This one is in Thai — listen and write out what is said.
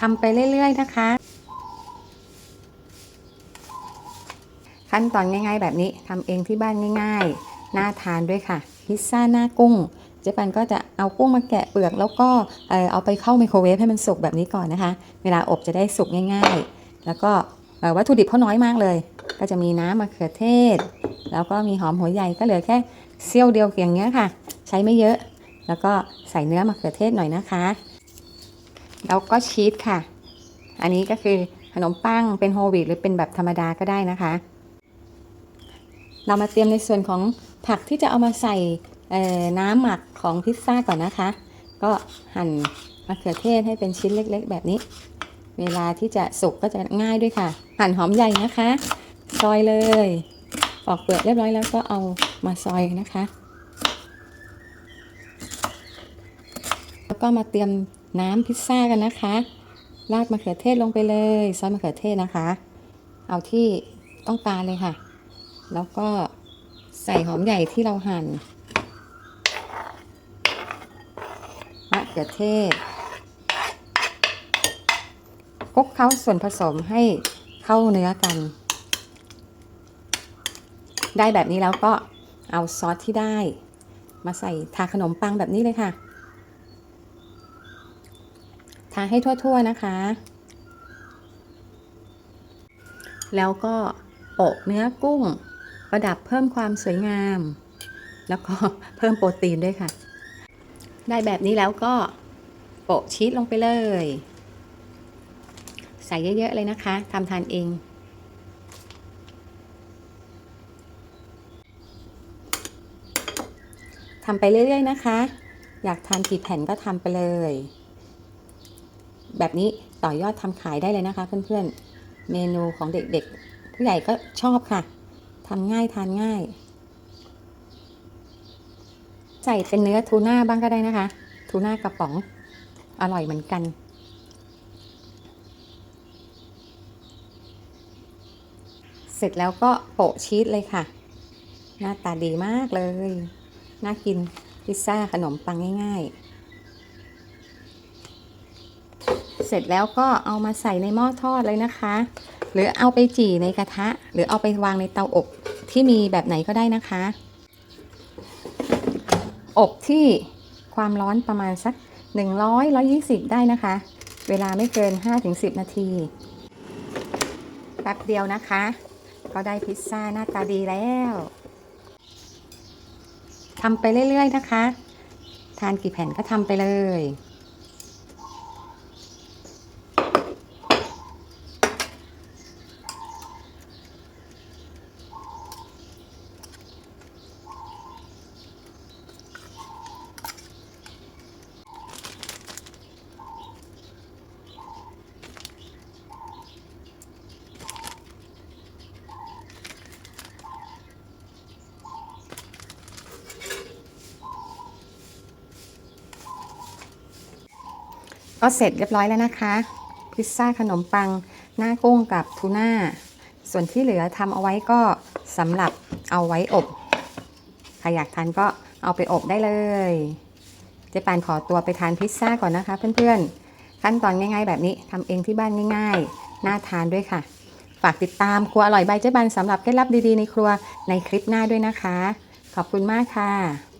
ทำไปเรื่อย ๆ นะคะ ขั้นตอนง่าย ๆ แบบนี้ทำเองที่บ้านง่าย ๆ น่าทานด้วยค่ะ พิซซ่าหน้ากุ้งเจ๊ปันก็จะเอากุ้งมาแกะเปลือก แล้วก็เอาไปเข้าไมโครเวฟให้มันสุกแบบนี้ก่อนนะคะ เวลาอบจะได้สุกง่าย ๆ แล้วก็วัตถุดิบเขาน้อยมากเลย ก็จะมีน้ำมะเขือเทศ แล้วก็มีหอมหัวใหญ่ก็เหลือแค่เสี้ยวเดียวอย่างเงี้ยค่ะ ใช้ไม่เยอะ แล้วก็ใส่เนื้อมะเขือเทศหน่อยนะคะ แล้วก็ชีสค่ะ อันนี้ก็คือขนมปังเป็นโฮลวีตหรือเป็นแบบธรรมดาก็ได้นะคะ เรามาเตรียมในส่วนของผักที่จะเอามาใส่น้ำหมักของพิซซ่าก่อนนะคะ ก็หั่นมะเขือเทศให้เป็นชิ้นเล็ก ๆ แบบนี้ เวลาที่จะสุกก็จะง่ายด้วยค่ะ หั่นหอมใหญ่นะคะซอยเลยปอกเปลือกเรียบร้อยแล้วก็เอามาซอยนะคะ แล้วก็มาเตรียม น้ำพิซซ่ากันนะคะ ราดมะเขือเทศลงไปเลยซอสมะเขือเทศนะคะ เอาที่ต้องการเลยค่ะ แล้วก็ใส่หอมใหญ่ที่เราหั่นมะเขือเทศคลุกเคล้าส่วนผสมให้เข้าเนื้อกัน ได้แบบนี้แล้วก็เอาซอสที่ได้ มาใส่ทาขนมปังแบบนี้เลยค่ะ ทาให้ทั่วๆนะคะ แล้วก็โปะเนื้อกุ้ง ประดับเพิ่มความสวยงาม แล้วก็เพิ่มโปรตีนด้วยค่ะ ได้แบบนี้แล้วก็โปะชีสลงไปเลย ใส่เยอะ ๆ เลยนะคะทำทานเอง ทำไปเรื่อย ๆ นะคะ อยากทานกี่แผ่นก็ทำไปเลย แบบนี้ต่อยอดทำขายได้เลยนะคะ เพื่อนๆ เมนูของเด็กๆ ผู้ใหญ่ก็ชอบค่ะทำง่ายทานง่าย ใส่เป็นเนื้อทูน่าบ้างก็ได้นะคะ ทูน่ากระป๋องอร่อยเหมือนกัน เสร็จแล้วก็โปะชีสเลยค่ะ หน้าตาดีมากเลย น่ากินพิซซ่าขนมปังง่าย ๆ เสร็จแล้วก็เอามาใส่ในหม้อทอดเลยนะคะ หรือเอาไปจี่ในกระทะ หรือเอาไปวางในเตาอบที่มีแบบไหนก็ได้นะคะ อบที่ความร้อนประมาณสัก 100 120 ได้นะคะ เวลาไม่เกิน 5-10 นาทีแป๊บเดียวนะคะ ก็ได้พิซซ่าหน้าตาดีแล้วทำไปเรื่อยๆนะคะ ทานกี่แผ่นก็ทำไปเลย ก็เสร็จเรียบร้อยแล้วนะคะ พิซซ่าขนมปัง หน้ากุ้งกับทูน่า ส่วนที่เหลือทำเอาไว้ก็สำหรับเอาไว้อบใครอยากทานก็เอาไปอบได้เลยเจ๊ปานขอตัวไปทานพิซซ่าก่อนนะคะเพื่อนๆ ขั้นตอนง่ายๆ แบบนี้ทำเองที่บ้านง่ายๆ น่าทานด้วยค่ะ ฝากติดตามครัวอร่อยใบเจ๊ปานสำหรับเคล็ดลับดีๆในครัวในคลิปหน้าด้วยนะคะ ขอบคุณมากค่ะ